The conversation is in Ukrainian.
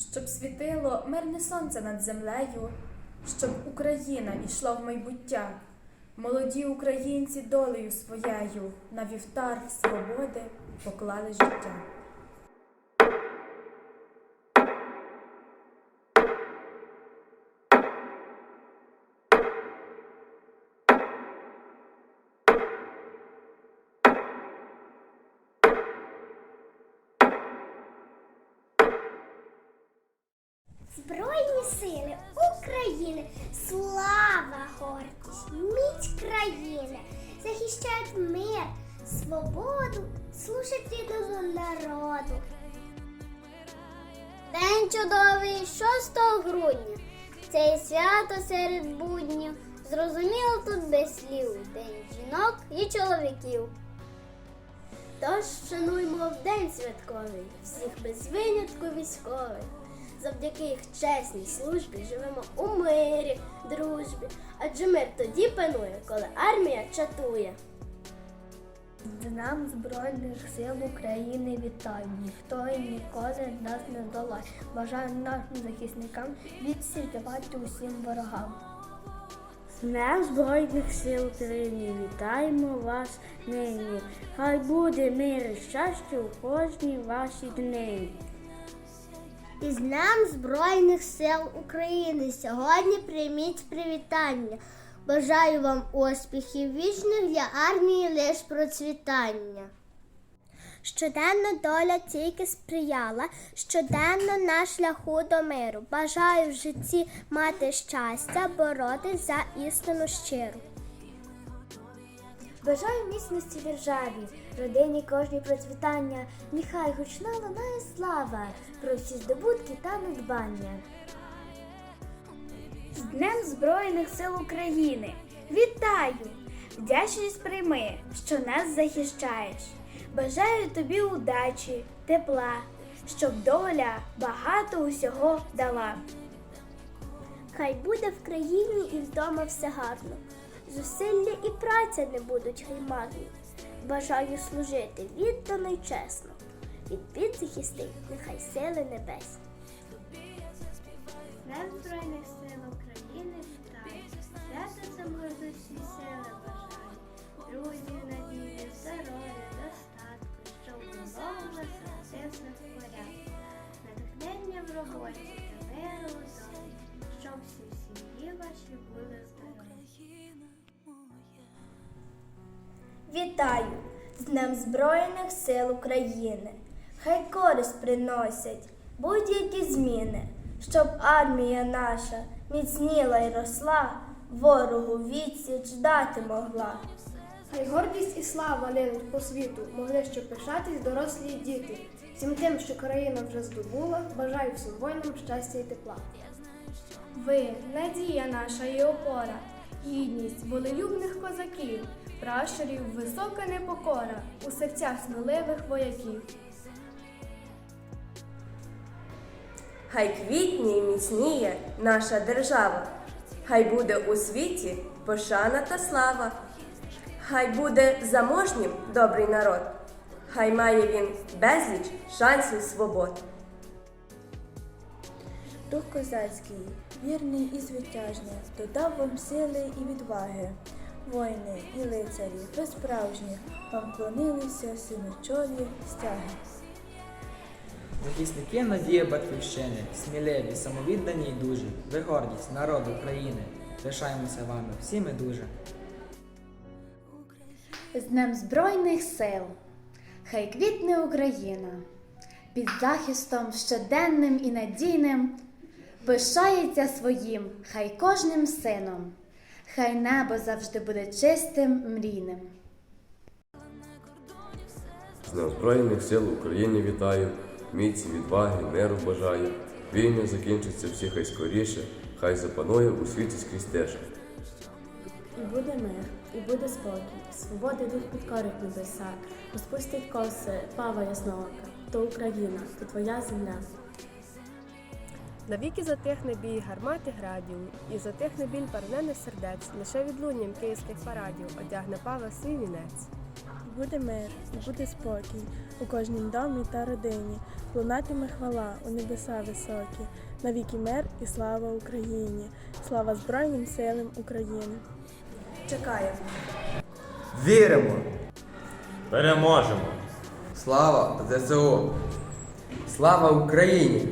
щоб світило мирне сонце над землею, щоб Україна йшла в майбуття. Молоді українці долею своєю на вівтар свободи поклали життя. Сили України, слава гордість, міць країни, захищають мир, свободу, служать рідному народу. День чудовий 6 грудня. Це свято серед буднів. Зрозуміло тут без слів. День жінок і чоловіків. Тож шануймо в день святковий, всіх без винятку військових. Завдяки їх чесній службі живемо у мирі, дружбі. Адже мир тоді панує, коли армія чатує. Днем Збройних сил України вітаю. Ніхто і ніколи нас не долає. Бажаю нашим захисникам відсіч усім ворогам. З Днем Збройних сил України вітаємо вас нині. Хай буде мир і щастя у кожній вашій днині. Із Днем Збройних сил України сьогодні прийміть привітання. Бажаю вам успіхів вічних для армії лиш процвітання. Щоденно доля тільки сприяла, щоденно на шляху до миру. Бажаю в житті мати щастя, боротись за істину щиру. Бажаю міцності державі, родині кожній процвітання. Нехай гучно лунає слава про всі здобутки та надбання. З Днем Збройних сил України! Вітаю! Вдячність прийми, що нас захищаєш. Бажаю тобі удачі, тепла, щоб доля багато усього дала. Хай буде в країні і вдома все гарно. Зусилля і праця не будуть гаймарні. Бажаю служити віддано й чесно. Від бід захистить нехай сили небесні. Днем Збройних сил України вітаю. Свято це всі сили бажаю. Друзів, надії, здоров'я, достатку, щоб було у вас все в порядку. Натхнення в роботі та миру щоб всі сім'ї ваші були здорові. Вітаю з Днем Збройних сил України. Хай користь приносять будь-які зміни, щоб армія наша міцніла й росла, ворогу відсіч дати могла. Хай гордість і слава линуть по світу, могли ще пишатись дорослі діти. Всім тим, що країна вже здобула, бажаю всім воїнам щастя і тепла. Ви надія наша і опора, гідність волелюбних козаків, пращурів висока непокора у серцях сміливих вояків. Хай квітні і міцніє наша держава, хай буде у світі пошана та слава, хай буде заможнім добрий народ, хай має він безліч шансів свобод. Дух козацький, вірний і звитяжний, додав вам сили і відваги. Воїни і лицарі, ви справжні, вам клонилися синочолі стяги. Захисники надія батьківщини, сміливі, самовіддані й дужі. Ви гордість народу України. Пишаємося вами всі ми дуже. З Днем Збройних сил! Хай квітне Україна під захистом щоденним і надійним, пишається своїм, хай кожним сином, хай небо завжди буде чистим, мрійним. З Днем Збройних сил України вітаю, міці, відваги, миру бажаю. Війни закінчаться всі хай скоріше, хай запанує у світі скрізь теж. І буде мир, і буде спокій, свободи дух підкорить небеса, розпустить коси, пава ясноока, то Україна, то твоя земля. Навіки затихне бій гармати градів, і затихне біль парнених сердець, лише відлунням київських парадів одягне пава свій вінець. буде мир буде спокій у кожнім домі та родині. Лунатиме хвала у небеса високі, навіки мир і слава Україні, слава Збройним силам України. Чекаємо. Віримо! Переможемо! Слава ЗСУ! Слава Україні!